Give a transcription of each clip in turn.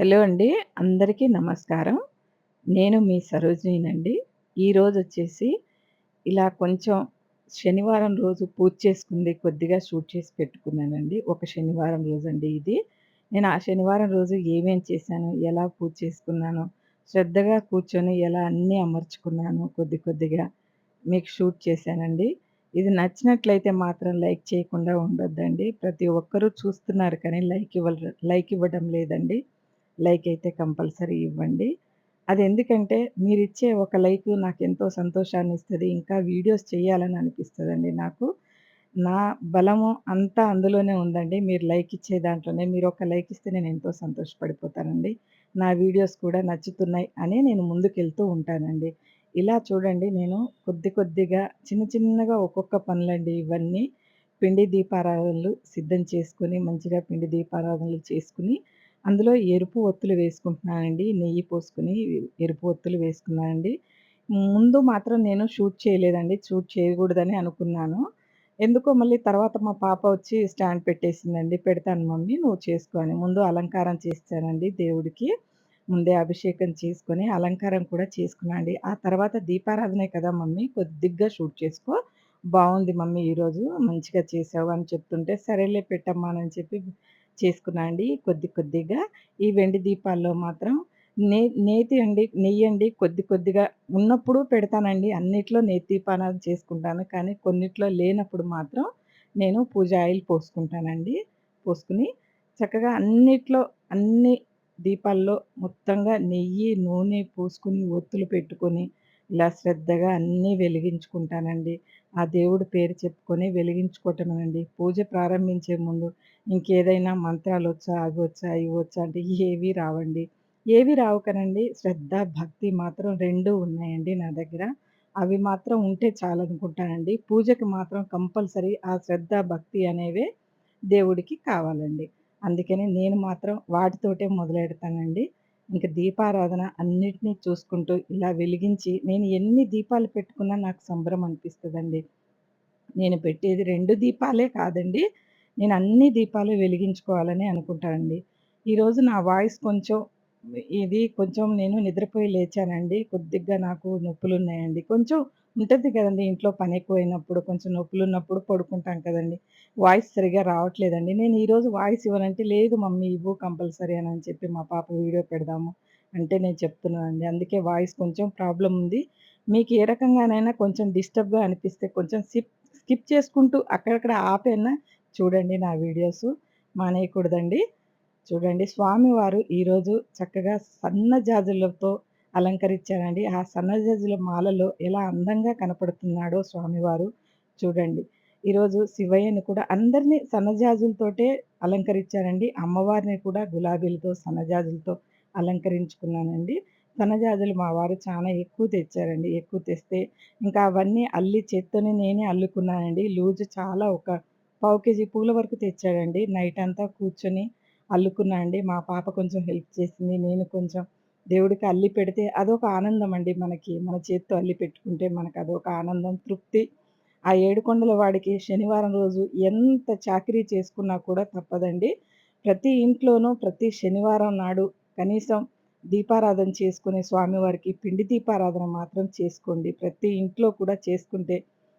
Hello అండి. అందరికీ నమస్కారం. నేను మీ సరోజినినండి. ఈరోజొచ్చేసి ఇలా కొంచెం శనివారం రోజు పూజ చేసుకుంది కొద్దిగా షూట్ చేసి పెట్టుకున్నానండి. ఒక శనివారం రోజు అండి ఇది. నేను ఆ శనివారం రోజు ఏమేం చేశాను, ఎలా పూజ చేసుకున్నాను శ్రద్ధగా కూర్చొని ఎలా అన్నీ అమర్చుకున్నాను కొద్ది కొద్దిగా మీకు షూట్ చేశానండి. ఇది నచ్చినట్లయితే మాత్రం లైక్ చేయకుండా ఉండొద్దండి. ప్రతి ఒక్కరూ చూస్తున్నారు కానీ లైక్ ఇవ్వ లైక్ ఇవ్వడం లేదండి. లైక్ అయితే కంపల్సరీ ఇవ్వండి. అది ఎందుకంటే మీరిచ్చే ఒక లైక్ నాకు ఎంతో సంతోషాన్ని ఇస్తుంది ఇంకా వీడియోస్ చేయాలని అనిపిస్తుందండి నాకు. నా బలము అంతా అందులోనే ఉందండి. మీరు లైక్ ఇచ్చే దాంట్లోనే. మీరు ఒక లైక్ ఇస్తే నేను ఎంతో సంతోషపడిపోతానండి. నా వీడియోస్ కూడా నచ్చుతున్నాయి అని నేను ముందుకెళ్తూ ఉంటానండి. ఇలా చూడండి నేను కొద్ది కొద్దిగా చిన్న చిన్నగా ఒక్కొక్క పనులండి ఇవన్నీ. పిండి దీపారాధనలు సిద్ధం చేసుకొని మంచిగా పిండి దీపారాధనలు చేసుకుని అందులో ఎరుపు ఒత్తులు వేసుకుంటున్నానండి. నెయ్యి పోసుకొని ఎరుపు ఒత్తులు వేసుకున్నానండి. ముందు మాత్రం నేను షూట్ చేయలేదండి. షూట్ చేయకూడదని అనుకున్నాను. ఎందుకో మళ్ళీ తర్వాత మా పాప వచ్చి స్టాండ్ పెట్టేసిందండి. "పెడతాను మమ్మీ నువ్వు చేసుకోని ముందు అలంకారం చేస్తానండి దేవుడికి. ముందే అభిషేకం చేసుకొని, అలంకారం కూడా చేసుకున్నాండి ఆ తర్వాత దీపారాధనే కదా మమ్మీ కొద్దిగా షూట్ చేసుకో. బాగుంది మమ్మీ ఈరోజు మంచిగా చేసావు అని చెప్తుంటే, సరేలే పెట్టమ్మా అని చెప్పి చేసుకున్నా అండి కొద్ది కొద్దిగా. ఈ వెండి దీపాల్లో మాత్రం నే నేతి అండి నెయ్యి అండి కొద్ది కొద్దిగా ఉన్నప్పుడు పెడతానండి. అన్నిట్లో నేతి దీపారాధన చేసుకుంటాను. కానీ కొన్నిట్లో లేనప్పుడు మాత్రం నేను పూజ ఆయిల్ పోసుకుంటానండి. పోసుకుని చక్కగా అన్నిట్లో అన్ని దీపాల్లో మొత్తంగా నెయ్యి, నూనె పోసుకుని ఒత్తులు పెట్టుకొని ఇలా శ్రద్ధగా అన్నీ వెలిగించుకుంటానండి. ఆ దేవుడి పేరు చెప్పుకొని వెలిగించుకోవటమేనండి. పూజ ప్రారంభించే ముందు ఇంకేదైనా మంత్రాలు వచ్చా అగొచ్చా ఇవ్వొచ్చా అంటే ఏవి రావండి. ఏవి రావు కనండి శ్రద్ధ, భక్తి మాత్రం రెండు ఉన్నాయండి నా దగ్గర. అవి మాత్రం ఉంటే చాలనుకుంటానండి. పూజకి మాత్రం కంపల్సరీ ఆ శ్రద్ధ, భక్తి అనేవే దేవుడికి కావాలండి. అందుకని నేను మాత్రం వాటితోటే మొదలెడతానండి. ఇంక దీపారాధన అన్నిటినీ చూసుకుంటూ ఇలా వెలిగించి నేను ఎన్ని దీపాలు పెట్టుకున్నా నాకు సంబరం అనిపిస్తుందండి నేను పెట్టేది రెండు దీపాలే కాదండి. నేను అన్ని దీపాలు వెలిగించుకోవాలని అనుకుంటానండి. ఈరోజు నా వాయిస్ కొంచెం ఇది కొంచెం నేను నిద్రపోయి లేచానండి. కొద్దిగా నాకు నొప్పులు ఉన్నాయండి కొంచెం ఉంటుంది కదండి ఇంట్లో పని ఎక్కువైనప్పుడు, కొంచెం నొప్పులున్నప్పుడు పడుకుంటాం కదండి వాయిస్ సరిగ్గా రావట్లేదండి. నేను ఈరోజు వాయిస్ ఇవ్వనంటే, లేదు మమ్మీ ఇవ్వు కంపల్సరీ అని చెప్పి మా పాప వీడియో పెడదాము అంటే నేను చెప్తున్నానండి. అందుకే వాయిస్ కొంచెం ప్రాబ్లం ఉంది. మీకు ఏ రకంగానైనా కొంచెం డిస్టర్బ్‌గా అనిపిస్తే కొంచెం సిప్ స్కిప్ చేసుకుంటూ అక్కడక్కడ ఆపేనా చూడండి నా వీడియోస్ మానేయకూడదండి. చూడండి స్వామివారు ఈరోజు చక్కగా సన్న జాజులతో అలంకరించారండి. ఆ సన్నజాజుల మాలలో ఎలా అందంగా కనపడుతున్నాడో స్వామివారు చూడండి. ఈరోజు శివయ్యను కూడా అందరిని సన్నజాజులతోటే అలంకరించారండి. అమ్మవారిని కూడా గులాబీలతో, సన్నజాజులతో అలంకరించుకున్నానండి. సన్నజాజులు మా వారు చాలా ఎక్కువ తెచ్చారండి. ఎక్కువ తెస్తే ఇంకా అవన్నీ అల్లి చేత్తోనే నేనే అల్లుకున్నానండి. లూజు చాలా ఒక పావు కేజీ పూల వరకు తెచ్చాడండి. నైట్ అంతా కూర్చొని అల్లుకున్నా అండి. మా పాప కొంచెం హెల్ప్ చేసింది. నేను కొంచెం దేవుడికి అల్లి పెడితే అదొక ఆనందం అండి మనకి. మన చేత్తో అల్లి పెట్టుకుంటే అదొక ఆనందం, తృప్తి. ఆ ఏడుకొండల వాడికి శనివారం రోజు ఎంత చాకరీ చేసుకున్నా కూడా తప్పదండి. ప్రతి ఇంట్లోనూ ప్రతి శనివారం నాడు కనీసం దీపారాధన చేసుకునే స్వామివారికి పిండి దీపారాధన మాత్రం చేసుకోండి. ప్రతి ఇంట్లో కూడా చేసుకుంటే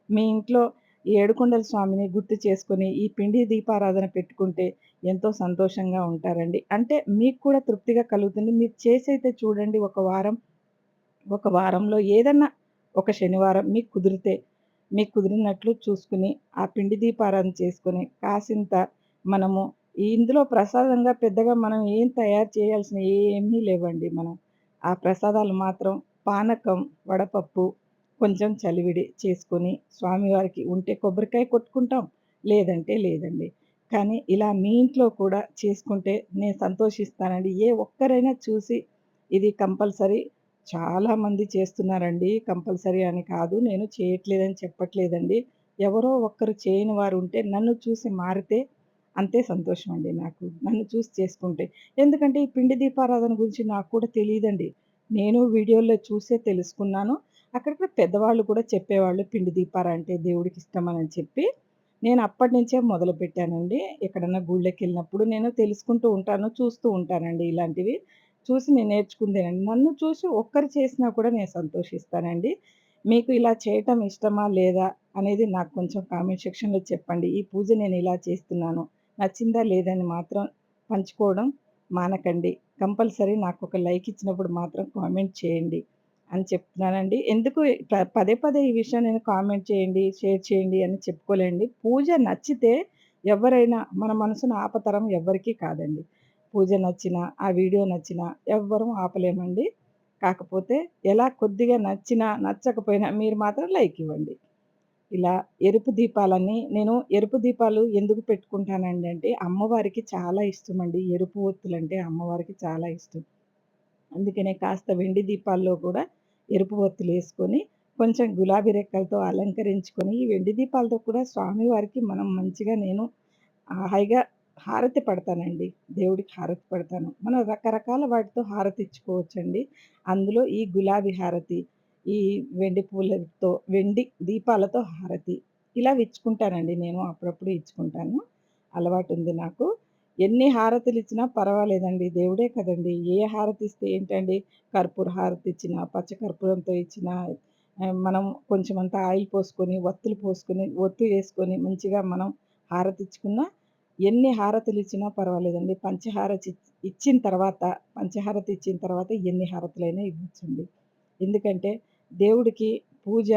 మీ ఇంట్లో ఈ ఏడుకొండల స్వామిని గుర్తు చేసుకొని ఈ పిండి దీపారాధన పెట్టుకుంటే ఎంతో సంతోషంగా ఉంటారండి. అంటే మీకు కూడా తృప్తిగా కలుగుతుంది. మీరు చేసైతే చూడండి ఒక వారం, ఒక వారంలో ఏదన్నా ఒక శనివారం మీకు కుదిరితే, మీకు కుదిరినట్లు చూసుకుని ఆ పిండి దీపారాధన చేసుకొని కాసింత మనము ఇందులో ప్రసాదంగా పెద్దగా మనం ఏం తయారు చేయాల్సిన ఏమీ లేవండి మనం. ఆ ప్రసాదాలు మాత్రం పానకం, వడపప్పు, కొంచెం చలివిడి చేసుకొని స్వామివారికి ఉంటే కొబ్బరికాయ కొట్టుకుంటాం. లేదంటే లేదండి. కానీ ఇలా మీ ఇంట్లో కూడా చేసుకుంటే నేను సంతోషిస్తానండి. ఏ ఒక్కరైనా చూసి ఇది కంపల్సరీ చాలామంది చేస్తున్నారండి. కంపల్సరీ అని కాదు. నేను చేయట్లేదని చెప్పట్లేదండి. ఎవరో ఒక్కరు చేయని వారు ఉంటే నన్ను చూసి మారితే అంతే సంతోషం అండి నాకు. నన్ను చూసి చేసుకుంటే. ఎందుకంటే ఈ పిండి దీపారాధన గురించి నాకు కూడా తెలియదండి నేను వీడియోల్లో చూసే తెలుసుకున్నాను. అక్కడక్కడ పెద్దవాళ్ళు కూడా చెప్పేవాళ్ళు పిండి దీపారంటే అంటే దేవుడికి ఇష్టమని చెప్పి. నేను అప్పటినుంచే మొదలుపెట్టానండి. ఎక్కడన్నా గుళ్ళకి వెళ్ళినప్పుడు నేను తెలుసుకుంటూ ఉంటాను, చూస్తూ ఉంటానండి ఇలాంటివి. చూసి నేను నేర్చుకుందేనండి. నన్ను చూసి ఒక్కరు చేసినా కూడా నేను సంతోషిస్తానండి. మీకు ఇలా చేయటం ఇష్టమా? లేదా? అనేది నాకు కొంచెం కామెంట్ సెక్షన్‌లో చెప్పండి. ఈ పూజ నేను ఇలా చేస్తున్నాను. నచ్చిందా? లేదా? అని మాత్రం పంచుకోవడం మానకండి. కంపల్సరీ నాకు ఒక లైక్ ఇచ్చినప్పుడు మాత్రం కామెంట్ చేయండి అని చెప్తున్నానండి. ఎందుకు ప పదే పదే ఈ విషయం నేను కామెంట్ చేయండి, షేర్ చేయండి అని చెప్పుకోలేండి. పూజ నచ్చితే ఎవరైనా మన మనసును ఆపతరం ఎవ్వరికీ కాదండి. పూజ నచ్చినా, ఆ వీడియో నచ్చినా ఎవ్వరూ ఆపలేమండి. కాకపోతే ఎలా కొద్దిగా నచ్చినా, నచ్చకపోయినా మీరు మాత్రం లైక్ ఇవ్వండి. ఇలా ఎరుపు దీపాలని నేను ఎరుపు దీపాలు ఎందుకు పెట్టుకుంటానండి అంటే అమ్మవారికి చాలా ఇష్టమండి. ఎరుపు ఒత్తులంటే అమ్మవారికి చాలా ఇష్టం. అందుకనే కాస్త వెండి దీపాల్లో కూడా ఎరుపు ఒత్తులేసుకొని, కొంచెం గులాబీ రెక్కలతో అలంకరించుకొని, ఈ వెండి దీపాలతో కూడా స్వామివారికి మనం మంచిగా నేను హాయిగా హారతి పడతానండి. దేవుడికి హారతి పడతాను. మనం రకరకాల వాటితో హారతి ఇచ్చుకోవచ్చండి. అందులో ఈ గులాబీ హారతి, ఈ వెండి పూలతో వెండి దీపాలతో హారతి ఇలా ఇచ్చుకుంటానండి నేను. అప్పుడప్పుడు ఇచ్చుకుంటాను. అలవాటు ఉంది నాకు. ఎన్ని హారతులు ఇచ్చినా పర్వాలేదండి. దేవుడే కదండీ! ఏ హారతి ఇస్తే ఏంటండి? కర్పూర హారతిచ్చినా, పచ్చ కర్పూరంతో ఇచ్చినా, మనం మనం కొంచెమంతా ఆయిల్ పోసుకొని, ఒత్తులు పోసుకొని, ఒత్తు వేసుకొని మంచిగా మనం హారతి ఇచ్చుకున్న ఎన్ని హారతులు ఇచ్చినా పర్వాలేదండి. పంచహారతి ఇచ్చిన తర్వాత, పంచహారతి ఇచ్చిన తర్వాత ఎన్ని హారతులైనా ఇవ్వచ్చండి. ఎందుకంటే దేవుడికి పూజ,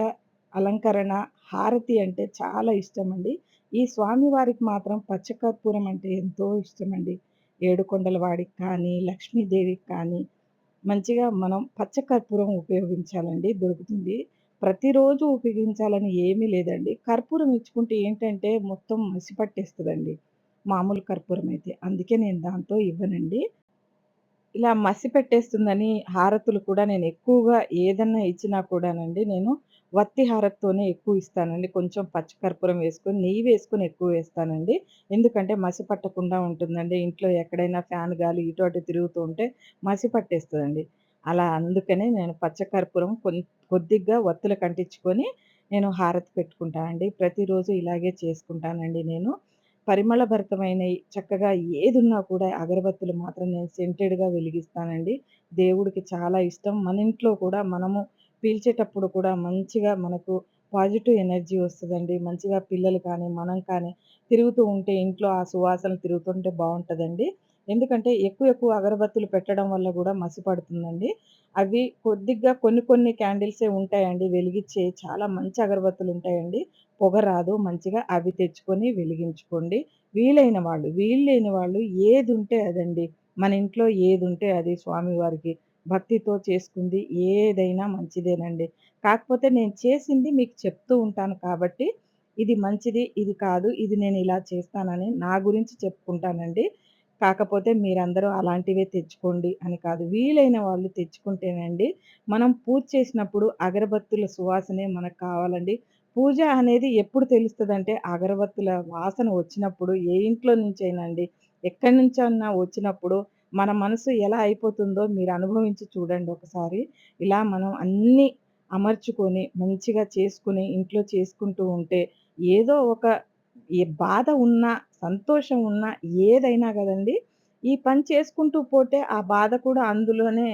అలంకరణ, హారతి అంటే చాలా ఇష్టమండి. ఈ స్వామివారికి మాత్రం పచ్చకర్పూరం అంటే ఎంతో ఇష్టమండి. ఏడుకొండల వాడికి కానీ, లక్ష్మీదేవికి కానీ మంచిగా మనం పచ్చకర్పూరం ఉపయోగించాలండి దొరుకుతుంది. ప్రతిరోజు ఉపయోగించాలని ఏమీ లేదండి. కర్పూరం ఇచ్చుకుంటే ఏంటంటే మొత్తం మసిపట్టేస్తుందండి మామూలు కర్పూరం అయితే. అందుకే నేను దాంతో ఇవ్వనండి. ఇలా మసి పెట్టేస్తుందని హారతులు కూడా నేను ఎక్కువగా ఏదన్నా ఇచ్చినా కూడానండి నేను వత్తి హారతితోనే ఎక్కువ ఇస్తానండి. కొంచెం పచ్చకర్పూరం వేసుకొని, నెయ్యి వేసుకొని ఎక్కువ వేస్తానండి. ఎందుకంటే మసి పట్టకుండా ఉంటుందండి. ఇంట్లో ఎక్కడైనా ఫ్యాన్ గాలి ఇటు అటు తిరుగుతూ ఉంటే మసి పట్టేస్తుందండి అలా అందుకనే నేను పచ్చకర్పూరం కొద్దిగా వత్తులు కంటించుకొని నేను హారతి పెట్టుకుంటానండి. ప్రతిరోజు ఇలాగే చేసుకుంటానండి నేను. పరిమళభరితమైన చక్కగా ఏదున్నా కూడా అగరబత్తులు మాత్రం నేను సెంటెడ్‌గా వెలిగిస్తానండి. దేవుడికి చాలా ఇష్టం. మన ఇంట్లో కూడా మనము పీల్చేటప్పుడు కూడా మంచిగా మనకు పాజిటివ్ ఎనర్జీ వస్తుందండి మంచిగా పిల్లలు కానీ, మనం కానీ తిరుగుతూ ఉంటే ఇంట్లో ఆ సువాసనలు తిరుగుతుంటే బాగుంటుందండి ఎందుకంటే ఎక్కువ ఎక్కువ అగరబత్తులు పెట్టడం వల్ల కూడా మసి పడుతుందండి. అవి కొద్దిగా కొన్ని కొన్ని క్యాండిల్సే ఉంటాయండి వెలిగించే చాలా మంచి అగరబత్తులు ఉంటాయండి పొగ రాదు. మంచిగా అవి తెచ్చుకొని వెలిగించుకోండి. వీలైన వాళ్ళు, వీలు లేని వాళ్ళు ఏది ఉంటే అదండి. మన ఇంట్లో ఏది ఉంటే అది స్వామివారికి భక్తితో చేసుకుంది ఏదైనా మంచిదేనండి. కాకపోతే నేను చేసింది మీకు చెప్తూ ఉంటాను కాబట్టి, ఇది మంచిది, ఇది కాదు, ఇది నేను ఇలా చేస్తానని నా గురించి చెప్పుకుంటానండి. కాకపోతే మీరందరూ అలాంటివే తెచ్చుకోండి అని కాదు. వీలైన వాళ్ళు తెచ్చుకుంటేనండి, మనం పూజ చేసినప్పుడు అగరబత్తుల సువాసనే మనకు కావాలండి. పూజ అనేది ఎప్పుడు తెలుస్తుందంటే అగరబత్తుల వాసన వచ్చినప్పుడు ఏ ఇంట్లో నుంచైనా అండి, ఎక్కడి నుంచన్నా వచ్చినప్పుడు మన మనసు ఎలా అయిపోతుందో మీరు అనుభవించి చూడండి ఒకసారి. ఇలా మనం అన్నీ అమర్చుకొని, మంచిగా చేసుకుని ఇంట్లో చేసుకుంటూ ఉంటే ఏదో ఒక ఏ బాధ ఉన్నా, సంతోషం ఉన్నా ఏదైనా కదండి ఈ పని చేసుకుంటూ పోతే ఆ బాధ కూడా అందులోనే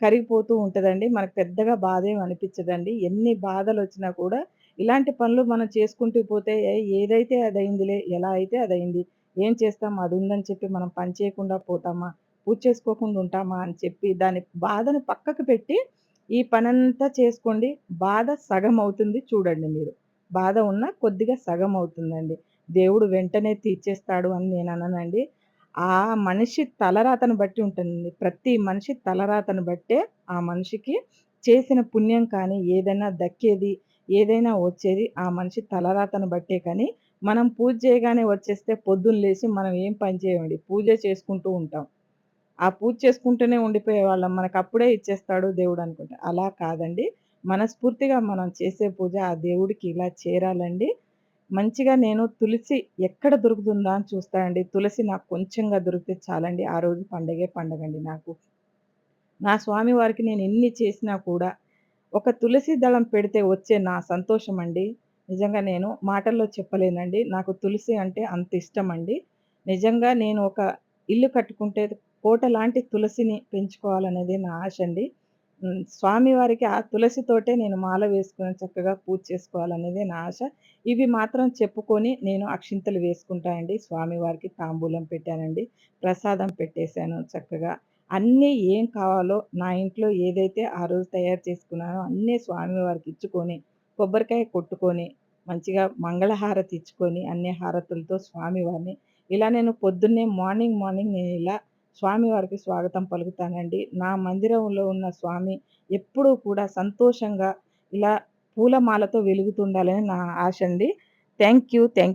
కరిగిపోతూ ఉంటుందండి మనకు పెద్దగా బాధ ఏమి అనిపించదండి ఎన్ని బాధలు వచ్చినా కూడా ఇలాంటి పనులు మనం చేసుకుంటూ పోతే ఏ ఏదైతే అదైందిలే ఎలా అయితే అదైంది ఏం చేస్తాం అది ఉందని చెప్పి మనం పని చేయకుండా పోతామా? పూజ చేసుకోకుండా ఉంటామా? అని చెప్పి దాని బాధను పక్కకు పెట్టి ఈ పనంతా చేసుకోండి. బాధ సగం అవుతుంది చూడండి మీరు. బాధ ఉన్నా కొద్దిగా సగం అవుతుందండి దేవుడు వెంటనే తీర్చేస్తాడు అని నేను అన్నానండి ఆ మనిషి తలరాతను బట్టి ఉంటుందండి. ప్రతి మనిషి తలరాతను బట్టే ఆ మనిషికి చేసిన పుణ్యం కానీ, ఏదైనా దక్కేది, ఏదైనా వచ్చేది ఆ మనిషి తలరాతను బట్టే కానీ, మనం పూజ చేయగానే వచ్చేస్తే పొద్దున్న లేసి మనం ఏం పని చేయమండి. పూజ చేసుకుంటూ ఉంటాం. ఆ పూజ చేసుకుంటూనే ఉండిపోయేవాళ్ళం. మనకప్పుడే ఇచ్చేస్తాడు దేవుడు అనుకుంటా అలా కాదండి. మనస్ఫూర్తిగా మనం చేసే పూజ ఆ దేవుడికి ఇలా చేరాలండి. మంచిగా నేను తులసి ఎక్కడ దొరుకుతుందా అని చూస్తానండి తులసి నాకు కొంచెంగా దొరికితే చాలండి. ఆ రోజు పండగే పండగండి నాకు. నా స్వామి వారికి నేను ఎన్ని చేసినా కూడా, ఒక తులసి దళం పెడితే వచ్చే నా సంతోషం అండి నిజంగా నేను మాటల్లో చెప్పలేనండి. నాకు తులసి అంటే అంత ఇష్టం అండి నిజంగా నేను ఒక ఇల్లు కట్టుకుంటే కోట లాంటి తులసిని పెంచుకోవాలనేది నా ఆశ అండి. స్వామివారికి ఆ తులసితోటే నేను మాల వేసుకుని చక్కగా పూజ చేసుకోవాలనేది నా ఆశ. ఇవి మాత్రం చెప్పుకొని నేను అక్షింతలు వేసుకుంటానండి స్వామివారికి తాంబూలం పెట్టానండి. ప్రసాదం పెట్టేశాను చక్కగా. అన్నీ ఏం కావాలో నా ఇంట్లో ఏదైతే ఆ రోజు తయారు చేసుకున్నానో అన్నీ స్వామివారికి ఇచ్చుకొని, కొబ్బరికాయ కొట్టుకొని, మంచిగా మంగళహారతి ఇచ్చుకొని, అన్ని హారతులతో స్వామివారిని ఇలా నేను పొద్దున్నే మార్నింగ్, మార్నింగ్ నేను ఇలా స్వామివారికి స్వాగతం పలుకుతానండి. నా మందిరంలో ఉన్న స్వామి ఎప్పుడూ కూడా సంతోషంగా ఇలా పూలమాలతో వెలుగుతుండాలని నా ఆశ అండి. Thank you. Thank you.